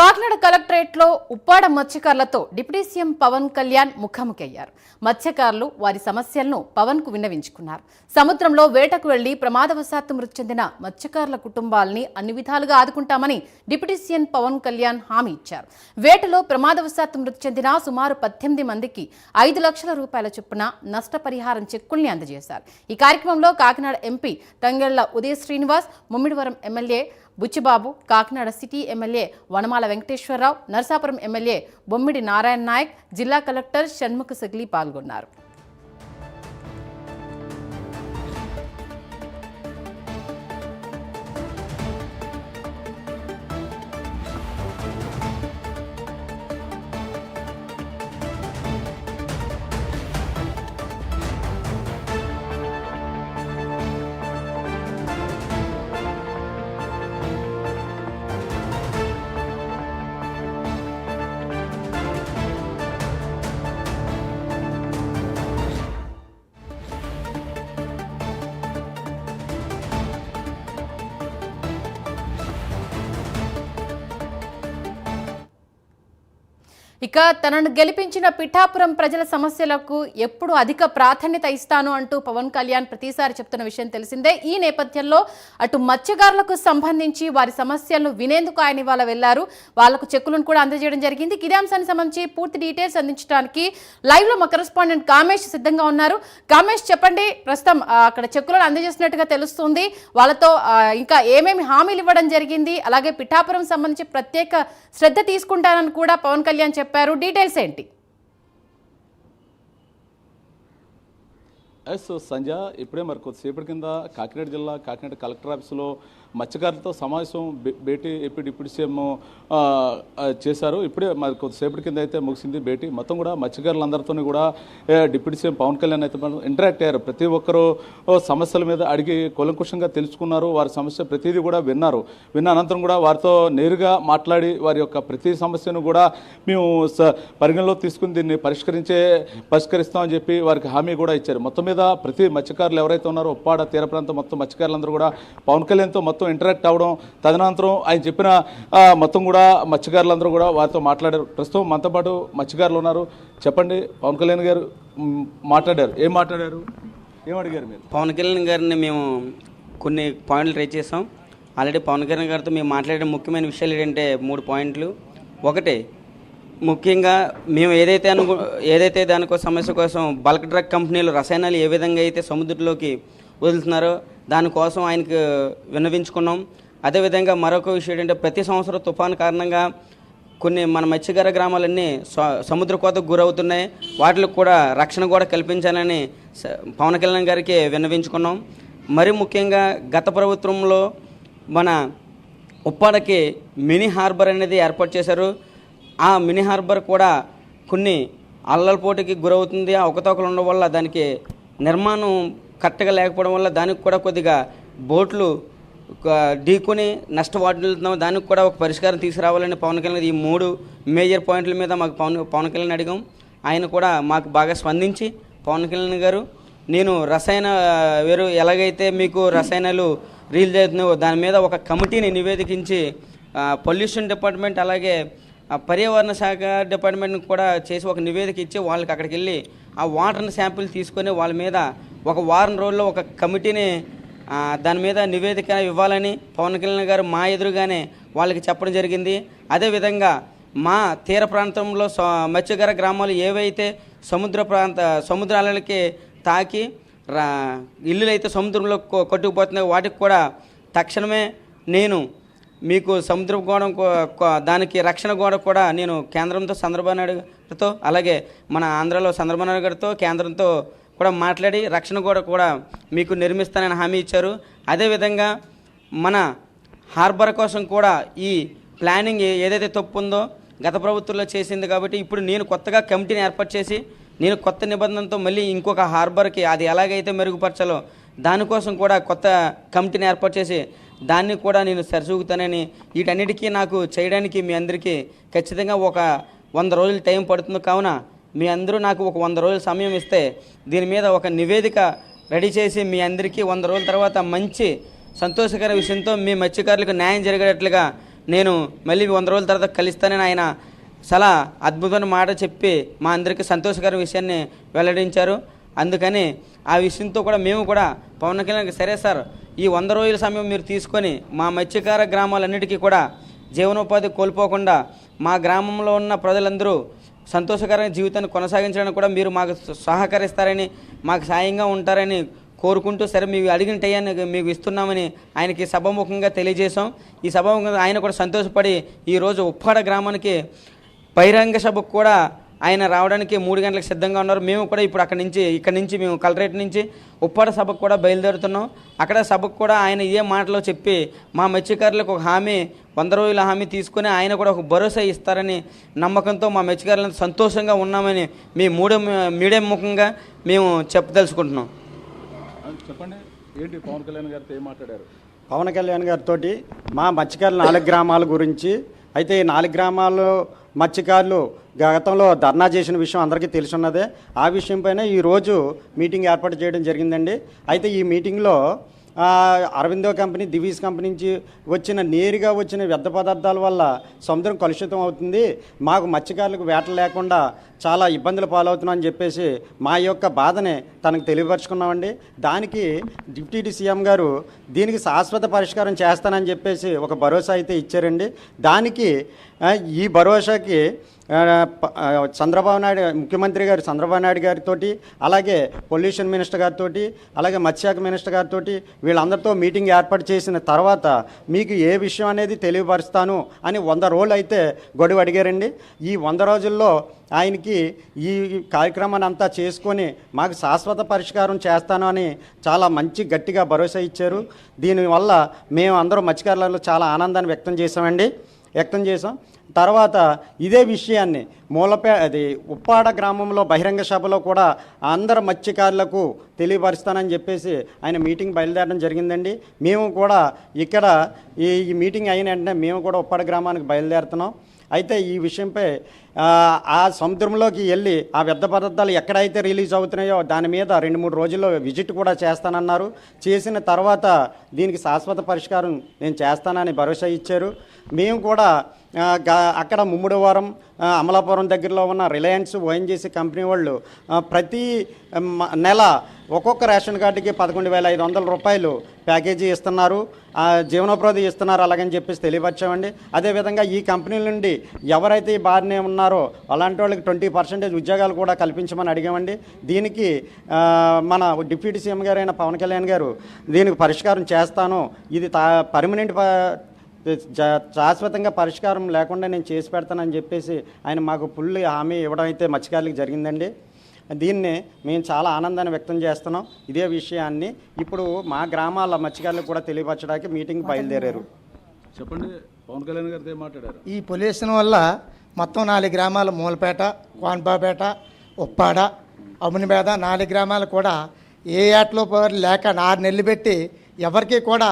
కాకినాడ కలెక్టరేట్లో ఉప్పాడ మత్స్యకారులతో deputy CM Pawan Kalyan ముఖాముఖి అయ్యారు మత్స్యకారులు వారి సమస్యలను పవన్కు విన్నవించుకున్నారు. సముద్రంలో వేటకు వెళ్ళి ప్రమాదవశాత్తు మృతి చెందిన మత్స్యకారుల కుటుంబాలని అన్ని విధాలుగా ఆదుకుంటామని డిప్యూటీ సీఎం పవన్ కళ్యాణ్ హామీ ఇచ్చారు. వేటలో ప్రమాదవశాత్తు మృతి చెందిన సుమారు పద్దెనిమిది మందికి ఐదు లక్షల రూపాయల చొప్పున నష్టపరిహారం చెక్కుల్ని అందజేశారు. ఈ కార్యక్రమంలో Kakinada MP Thangella Udaya Srinivas Mummidivaram MLA Buchibabu Kakinada city MLA Vanamala Venkateswararao Narasapuram MLA Bommidi Narayana Nayak జిల్లా కలెక్టర్ షణ్ముఖ సిగ్లీ పాల్గొన్నారు. ఇక తనను గెలిపించిన పిఠాపురం ప్రజల సమస్యలకు ఎప్పుడు అధిక ప్రాధాన్యత ఇస్తాను అంటూ పవన్ కళ్యాణ్ ప్రతిసారి చెప్తున్న విషయం తెలిసిందే. ఈ నేపథ్యంలో అటు మత్స్యకారులకు సంబంధించి వారి సమస్యలను వినేందుకు ఆయన ఇవాళ వెళ్ళారు వాళ్ళకు చెక్కులను కూడా అందజేయడం జరిగింది. ఇదే అంశానికి సంబంధించి పూర్తి డీటెయిల్స్ అందించడానికి లైవ్లో మా కరెస్పాండెంట్ కామేష్ సిద్ధంగా ఉన్నారు. కామేష్ చెప్పండి. ప్రస్తుతం అక్కడ చెక్కులను అందజేసినట్టుగా తెలుస్తుంది. వాళ్ళతో ఇంకా ఏమేమి హామీలు ఇవ్వడం జరిగింది? అలాగే పిఠాపురం సంబంధించి ప్రత్యేక శ్రద్ధ తీసుకుంటానని కూడా పవన్ కళ్యాణ్ చెప్పారు. డీటెయిల్స్ ఏంటి? ఎస్ సంజ ఇప్పుడే మరి కొద్దిసేపటి కింద కాకినాడ జిల్లా కాకినాడ కలెక్టర్ ఆఫీసులో మత్స్యకారులతో సమావేశం బే- భేటీ ఇప్పుడు ఇప్పుడు సీఎం చేశారు. ఇప్పుడే మరి కొద్దిసేపటి కింద అయితే ముగిసింది భేటీ. మొత్తం కూడా మత్స్యకారులందరితో కూడా డిప్యూటీ సీఎం పవన్ కళ్యాణ్ అయితే మనం ఇంటరాక్ట్ అయ్యారు. ప్రతి ఒక్కరూ సమస్యల మీద అడిగి కులంకుషంగా తెలుసుకున్నారు. వారి సమస్య ప్రతిదీ కూడా విన్నారు. విన్న అనంతరం కూడా వారితో నేరుగా మాట్లాడి వారి యొక్క ప్రతి సమస్యను కూడా మేము స- పరిగణలో తీసుకుని దీన్ని పరిష్కరించే పరిష్కరిస్తామని చెప్పి వారికి హామీ కూడా ఇచ్చారు. మొత్తం మీద ప్రతి మత్స్యకారులు ఎవరైతే ఉన్నారో ఉప్పాడ తీర ప్రాంతం మొత్తం మత్స్యకారులందరూ కూడా పవన్ కళ్యాణ్తో మొత్తం ఇంటరాక్ట్ అవ్వడం తదనంతరం ఆయన చెప్పిన మొత్తం కూడా మత్స్యకారులందరూ కూడా వారితో మాట్లాడారు. ప్రస్తుతం మనతో పాటు మత్స్యకారులు ఉన్నారు. చెప్పండి పవన్ కళ్యాణ్ గారు మాట్లాడారు. ఏం మాట్లాడారు? ఏం అడిగారు మీరు? పవన్ కళ్యాణ్ గారిని మేము కొన్ని పాయింట్లు ట్రై చేసాం ఆల్రెడీ పవన్ కళ్యాణ్ గారితో మేము మాట్లాడే ముఖ్యమైన విషయాలు ఏంటంటే మూడు పాయింట్లు. ఒకటి ముఖ్యంగా మేము ఏదైతే అనుకు ఏదైతే దానికో సమస్య కోసం బల్క్ డ్రగ్ కంపెనీలు రసాయనాలు ఏ విధంగా అయితే సముద్రంలోకి వదులుతున్నారో దానికోసం ఆయనకు విన్నవించుకున్నాం. అదేవిధంగా మరొక విషయం ఏంటంటే ప్రతి సంవత్సరం తుఫాను కారణంగా కొన్ని మన మత్స్యకార గ్రామాలన్నీ సముద్ర కోతకు గురవుతున్నాయి. వాటికి కూడా రక్షణ కూడా కల్పించాలని పవన్ కళ్యాణ్ గారికి విన్నవించుకున్నాం. మరి ముఖ్యంగా గత ప్రభుత్వంలో మన ఉప్పాడకి మినీ హార్బర్ అనేది ఏర్పాటు చేశారు. ఆ మినీ హార్బర్ కూడా కొన్ని అల్లల పోటీకి గురవుతుంది. ఆ అవకతవకలు ఉండడం వల్ల దానికి నిర్మాణం కరెక్ట్గా లేకపోవడం వల్ల దానికి కూడా కొద్దిగా బోట్లు ఒక ఢీకొని నష్టవాడుతున్నాం దానికి కూడా ఒక పరిష్కారం తీసుకురావాలని పవన్ కళ్యాణ్ ఈ మూడు మేజర్ పాయింట్ల మీద మాకు పవన్ పవన్ కళ్యాణ్ అడిగాం. ఆయన కూడా మాకు బాగా స్పందించి పవన్ కళ్యాణ్ గారు నేను రసాయన వేరు ఎలాగైతే మీకు రసాయనాలు రీల్ చేస్తున్నాయో దాని మీద ఒక కమిటీని నివేదికించి పొల్యూషన్ డిపార్ట్మెంట్ అలాగే పర్యావరణ శాఖ డిపార్ట్మెంట్ని కూడా చేసి ఒక నివేదిక ఇచ్చి వాళ్ళకి అక్కడికి వెళ్ళి ఆ వాటర్ని శాంపిల్ తీసుకొని వాళ్ళ మీద ఒక వారం రోజుల్లో ఒక కమిటీని దాని మీద నివేదిక ఇవ్వాలని పవన్ కళ్యాణ్ గారు మా ఎదురుగానే వాళ్ళకి చెప్పడం జరిగింది. అదేవిధంగా మా తీర ప్రాంతంలో స- మత్స్యకార గ్రామాలు ఏవైతే సముద్ర ప్రాంత సముద్రాలకి తాకి రా ఇల్లులు అయితే సముద్రంలో కొట్టుకుపోతున్నాయి వాటికి కూడా తక్షణమే నేను మీకు సముద్ర గోడ కో- దానికి రక్షణ గోడ కూడా నేను కేంద్రంతో చంద్రబాబు నాయుడు గారితో అలాగే మన ఆంధ్రలో చంద్రబాబు నాయుడు గారితో కేంద్రంతో కూడా మాట్లాడి రక్షణ గోడ కూడా మీకు నిర్మిస్తానని హామీ ఇచ్చారు. అదేవిధంగా మన హార్బర్ కోసం కూడా ఈ ప్లానింగ్ ఏదైతే తప్పు ఉందో గత ప్రభుత్వంలో చేసింది కాబట్టి ఇప్పుడు నేను కొత్తగా కమిటీని ఏర్పాటు చేసి నేను కొత్త నిబంధనతో మళ్ళీ ఇంకొక హార్బర్కి అది ఎలాగైతే మెరుగుపరచాలో దానికోసం కూడా కొత్త కమిటీని ఏర్పాటు చేసి దాన్ని కూడా నేను సరిచూగుతానని వీటన్నిటికీ నాకు చేయడానికి మీ అందరికీ ఖచ్చితంగా ఒక వంద రోజులు టైం పడుతుంది. కావున మీ అందరూ నాకు ఒక వంద రోజుల సమయం ఇస్తే దీని మీద ఒక నివేదిక రెడీ చేసి మీ అందరికీ వంద రోజుల తర్వాత మంచి సంతోషకర విషయంతో మీ మత్స్యకారులకు న్యాయం జరిగేటట్లుగా నేను మళ్ళీ వంద రోజుల తర్వాత కలుస్తానని ఆయన చాలా అద్భుతమైన మాట చెప్పి మా అందరికీ సంతోషకర విషయాన్ని వెల్లడించారు. అందుకని ఆ విషయంతో కూడా మేము కూడా పవన్ కళ్యాణ్ సరే సార్ ఈ వంద రోజుల సమయం మీరు తీసుకొని మా మత్స్యకార గ్రామాలన్నిటికీ కూడా జీవనోపాధి కోల్పోకుండా మా గ్రామంలో ఉన్న ప్రజలందరూ సంతోషకరమైన జీవితాన్ని కొనసాగించడానికి కూడా మీరు మాకు సహకరిస్తారని మాకు సాయంగా ఉంటారని కోరుకుంటూ సరే మీకు అడిగిన టయాన్ని మీకు ఇస్తున్నామని ఆయనకి సభాముఖంగా తెలియజేశాం. ఈ సభాముఖంగా ఆయన కూడా సంతోషపడి ఈరోజు ఉప్పాడ గ్రామానికి బహిరంగ సభకు కూడా ఆయన రావడానికి మూడు గంటలకు సిద్ధంగా ఉన్నారు. మేము కూడా ఇప్పుడు అక్కడి నుంచి ఇక్కడ నుంచి మేము కలరేట్ నుంచి ఉప్పాడ సభకు కూడా బయలుదేరుతున్నాం. అక్కడ సభకు కూడా ఆయన ఇదే మాటలో చెప్పి మా మత్స్యకారులకు ఒక హామీ వంద రోజుల హామీ తీసుకొని ఆయన కూడా ఒక భరోసా ఇస్తారని నమ్మకంతో మా మత్స్యకారులంతా సంతోషంగా ఉన్నామని మీ మూడో మీడియం ముఖంగా మేము చెప్పదలుచుకుంటున్నాం. చెప్పండి. ఏంటి పవన్ కళ్యాణ్ గారితో ఏం మాట్లాడారు? పవన్ కళ్యాణ్ గారితో మా మత్స్యకారుల నాలుగు గ్రామాల గురించి అయితే ఈ నాలుగు గ్రామాలు మత్స్యకారులు గతంలో ధర్నా చేసిన విషయం అందరికీ తెలుసున్నదే. ఆ విషయం పైన ఈరోజు మీటింగ్ ఏర్పాటు చేయడం జరిగిందండి. అయితే ఈ మీటింగ్లో అరవిందో కంపెనీ దివీస్ కంపెనీ నుంచి వచ్చిన నేరుగా వచ్చిన వ్యర్థ పదార్థాల వల్ల సముద్రం కలుషితం అవుతుంది. మాకు మత్స్యకారులకు వేట లేకుండా చాలా ఇబ్బందులు పాలవుతున్నాం అని చెప్పేసి మా యొక్క బాధని తనకు తెలియపరుచుకున్నామండి. దానికి డిప్యూటీ సీఎం గారు దీనికి శాశ్వత పరిష్కారం చేస్తానని చెప్పేసి ఒక భరోసా అయితే ఇచ్చారండి. దానికి ఈ భరోసాకి చంద్రబాబు నాయుడు ముఖ్యమంత్రి గారు చంద్రబాబు నాయుడు గారితో అలాగే పొల్యూషన్ మినిస్టర్ గారితో అలాగే మత్స్యశాఖ మినిస్టర్ గారితో వీళ్ళందరితో మీటింగ్ ఏర్పాటు చేసిన తర్వాత మీకు ఏ విషయం అనేది తెలియపరుస్తాను అని వంద రోజులు అయితే గొడవ అడిగారండి. ఈ వంద రోజుల్లో ఆయనకి ఈ కార్యక్రమాన్ని అంతా చేసుకొని మాకు శాశ్వత పరిష్కారం చేస్తాను అని చాలా మంచి గట్టిగా భరోసా ఇచ్చారు. దీనివల్ల మేము అందరూ మత్స్యకారులలో చాలా ఆనందాన్ని వ్యక్తం చేశామండి. వ్యక్తం చేశాం. తర్వాత ఇదే విషయాన్ని మూలపే అది ఉప్పాడ గ్రామంలో బహిరంగ సభలో కూడా అందరు మత్స్యకారులకు తెలియపరుస్తానని చెప్పేసి ఆయన మీటింగ్ బయలుదేరడం జరిగిందండి. మేము కూడా ఇక్కడ ఈ మీటింగ్ అయిన వెంటనే మేము కూడా ఉప్పాడ గ్రామానికి బయలుదేరుతున్నాం. అయితే ఈ విషయంపై ఆ, సముద్రంలోకి వెళ్ళి ఆ వ్యర్థ పదార్థాలు ఎక్కడైతే రిలీజ్ అవుతున్నాయో దాని మీద రెండు మూడు రోజుల్లో విజిట్ కూడా చేస్తానన్నారు. చేసిన తర్వాత దీనికి శాశ్వత పరిష్కారం నేను చేస్తానని భరోసా ఇచ్చారు. మేము కూడా అక్కడ ముమ్మిడివారం అమలాపురం దగ్గరలో ఉన్న రిలయన్స్ ఓఎన్జీసీ కంపెనీ వాళ్ళు ప్రతి మ- నెల ఒక్కొక్క రేషన్ కార్డుకి పదకొండు వేల ఐదు వందల రూపాయలు ప్యాకేజీ ఇస్తున్నారు. జీవనోపాధి ఇస్తున్నారు అలాగని చెప్పేసి తెలియపరచామండి. అదేవిధంగా ఈ కంపెనీల నుండి ఎవరైతే ఈ బారినే ఉన్నారో అలాంటి వాళ్ళకి ట్వంటీ పర్సెంటేజ్ ఉద్యోగాలు కూడా కల్పించమని అడిగామండి. దీనికి మన డిప్యూటీ సీఎం గారైన పవన్ కళ్యాణ్ గారు దీనికి పరిష్కారం చేస్తాను. ఇది తా పర్మనెంట్ శాశ్వతంగా పరిష్కారం లేకుండా నేను చేసి పెడతానని చెప్పేసి ఆయన మాకు ఫుల్ హామీ ఇవ్వడం అయితే మత్స్యకారులకు జరిగిందండి. దీన్ని మేము చాలా ఆనందాన్ని వ్యక్తం చేస్తున్నాం. ఇదే విషయాన్ని ఇప్పుడు మా గ్రామాల మత్స్యకారులకు కూడా తెలియపరచడానికి మీటింగ్ బయలుదేరారు. చెప్పండి పవన్ కళ్యాణ్ గారితో ఏం మాట్లాడారు? ఈ పొల్యూషన్ వల్ల మొత్తం నాలుగు గ్రామాలు మూలపేట కోన్పాపేట ఉప్పాడ అమునిపేట నాలుగు గ్రామాలు కూడా ఏ ఏటలో లేక ఆరు నెలలు పెట్టి ఎవరికి కూడా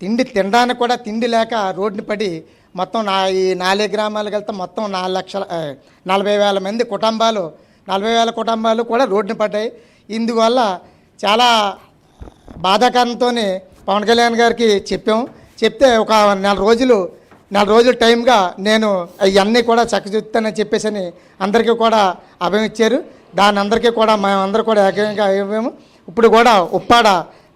తిండి తినడానికి కూడా తిండి లేక రోడ్డుని పడి మొత్తం నా ఈ నాలుగు గ్రామాలకు వెళ్తే మొత్తం నాలుగు లక్షల నలభై వేల మంది కుటుంబాలు నలభై వేల కుటుంబాలు కూడా రోడ్డుని పడ్డాయి. ఇందువల్ల చాలా బాధాకరంతో పవన్ కళ్యాణ్ గారికి చెప్పాం. చెప్తే ఒక నెల రోజులు నెల రోజుల టైంగా నేను అవన్నీ కూడా చక్కచూస్తానని చెప్పేసి అని అందరికీ కూడా అభయం ఇచ్చారు. దాని అందరికీ కూడా మేమందరూ కూడా ఏకంగా అయ్యాము ఇప్పుడు కూడా ఉప్పాడ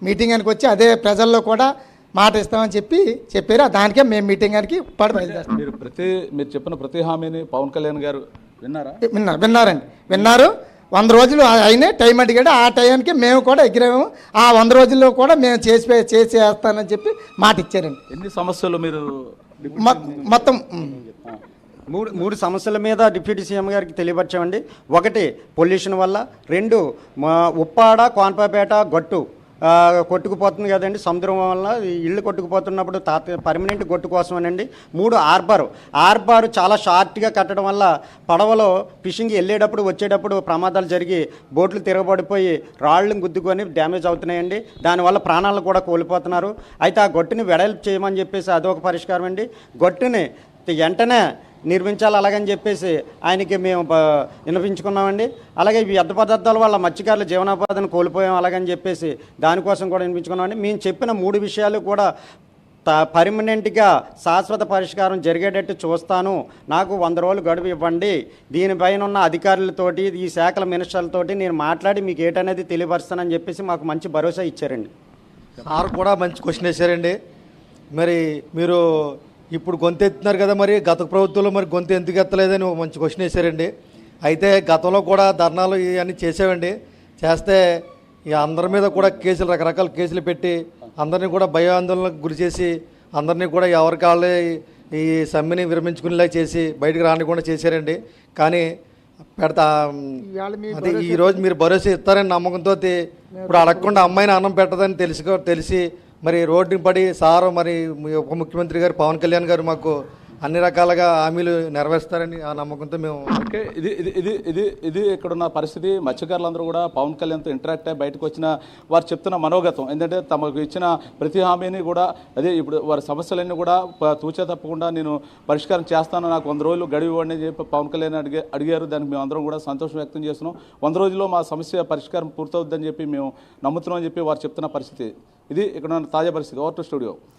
మీటింగానికి వచ్చి అదే ప్రజల్లో కూడా మాట ఇస్తామని చెప్పి చెప్పారు. దానికే మేము మీటింగానికి ఉప్పాడ బయలుదేస్తాం మీరు ప్రతి మీరు చెప్పిన ప్రతి హామీని పవన్ కళ్యాణ్ గారు విన్నారా? విన్నారు విన్నారండి. విన్నారు. వంద రోజులు అయినాయి టైం అడిగాడు. ఆ టైంకి మేము కూడా ఎగిరాము. ఆ వంద రోజుల్లో కూడా మేము చేసి చేసి వేస్తానని చెప్పి మాట ఇచ్చారండి. ఎన్ని సమస్యలు మీరు మొత్తం. మూడు మూడు సమస్యల మీద డిప్యూటీ సీఎం గారికి తెలియపరచామండి. ఒకటి పొల్యూషన్ వల్ల. రెండు మా ఉప్పాడ కోన్పాపేట గట్టు. కొట్టుకుపోతుంది కదండి సముద్రం వల్ల ఇళ్ళు కొట్టుకుపోతున్నప్పుడు తాత పర్మనెంట్ గొట్టు కోసమేనండి. మూడు ఆర్బారు ఆర్బారు చాలా షార్ట్గా కట్టడం వల్ల పడవలో ఫిషింగ్ వెళ్ళేటప్పుడు వచ్చేటప్పుడు ప్రమాదాలు జరిగి బోట్లు తిరగబడిపోయి రాళ్ళు గుద్దుకొని డ్యామేజ్ అవుతున్నాయండి. దానివల్ల ప్రాణాలు కూడా కోల్పోతున్నారు. అయితే ఆ గొట్టుని వెడల్పు చేయమని చెప్పేసి అదొక పరిష్కారం అండి గొట్టుని వెంటనే నిర్మించాలి అలాగని చెప్పేసి ఆయనకి మేము వినిపించుకున్నామండి. అలాగే ఈ వ్యర్థ పదార్థాల వల్ల మత్స్యకారుల జీవనోపాధిని కోల్పోయాం అలాగని చెప్పేసి దానికోసం కూడా వినిపించుకున్నామండి. మేము చెప్పిన మూడు విషయాలు కూడా త పర్మనెంట్గా శాశ్వత పరిష్కారం జరిగేటట్టు చూస్తాను. నాకు వంద రోజులు గడువు ఇవ్వండి. దీనిపైన ఉన్న అధికారులతోటి ఈ శాఖల మినిస్టర్లతోటి నేను మాట్లాడి మీకు ఏటనేది తెలియపరుస్తానని చెప్పేసి మాకు మంచి భరోసా ఇచ్చారండి. సార్ కూడా మంచి క్వశ్చన్ వేశారండి. మరి మీరు ఇప్పుడు గొంతు ఎత్తున్నారు కదా మరి గత ప్రభుత్వంలో మరి గొంతు ఎందుకు ఎత్తలేదని ఒక మంచి క్వశ్చన్ వేశారండి. అయితే గతంలో కూడా ధర్నాలు ఇవన్నీ చేసామండి చేస్తే ఇక అందరి మీద కూడా కేసులు రకరకాల కేసులు పెట్టి అందరినీ కూడా భయాందోళనకు గురి చేసి అందరినీ కూడా ఎవరికి వాళ్ళే ఈ సమ్మెని విరమించుకునేలా చేసి బయటకు రానికుండా చేశారండి. కానీ పెడతా అదే ఈ రోజు మీరు భరోసా ఇస్తారని నమ్మకంతో ఇప్పుడు అడగకుండా అమ్మాయిని అన్నం పెట్టదని తెలుసుకో తెలిసి మరి రోడ్డు పడి సార్ మరి మీ ఉప ముఖ్యమంత్రి గారు పవన్ కళ్యాణ్ గారు మాకు అన్ని రకాలుగా హామీలు నెరవేరుస్తారని ఆ నమ్మకంతో మేము ఓకే ఇది ఇది ఇది ఇది ఇది ఇక్కడున్న పరిస్థితి. మత్స్యకారులందరూ కూడా పవన్ కళ్యాణ్తో ఇంటరాక్ట్ అయ్యి బయటకు వచ్చిన వారు చెప్తున్న మనోగతం. ఎందుకంటే తమకు ఇచ్చిన ప్రతి హామీని కూడా అదే ఇప్పుడు వారి సమస్యలన్నీ కూడా ప- తూచా తప్పకుండా నేను పరిష్కారం చేస్తాను. నాకు వంద రోజులు గడువు ఇవ్వండి అని చెప్పి పవన్ కళ్యాణ్ అడిగే అడిగారు. దానికి మేము అందరం కూడా సంతోషం వ్యక్తం చేస్తున్నాం. వంద రోజుల్లో మా సమస్య పరిష్కారం పూర్తవుద్దని చెప్పి మేము నమ్ముతున్నాం అని చెప్పి వారు చెప్తున్న పరిస్థితి. ఇది ఇక్కడ ఉన్న తాజా పరిస్థితి. Over to studio.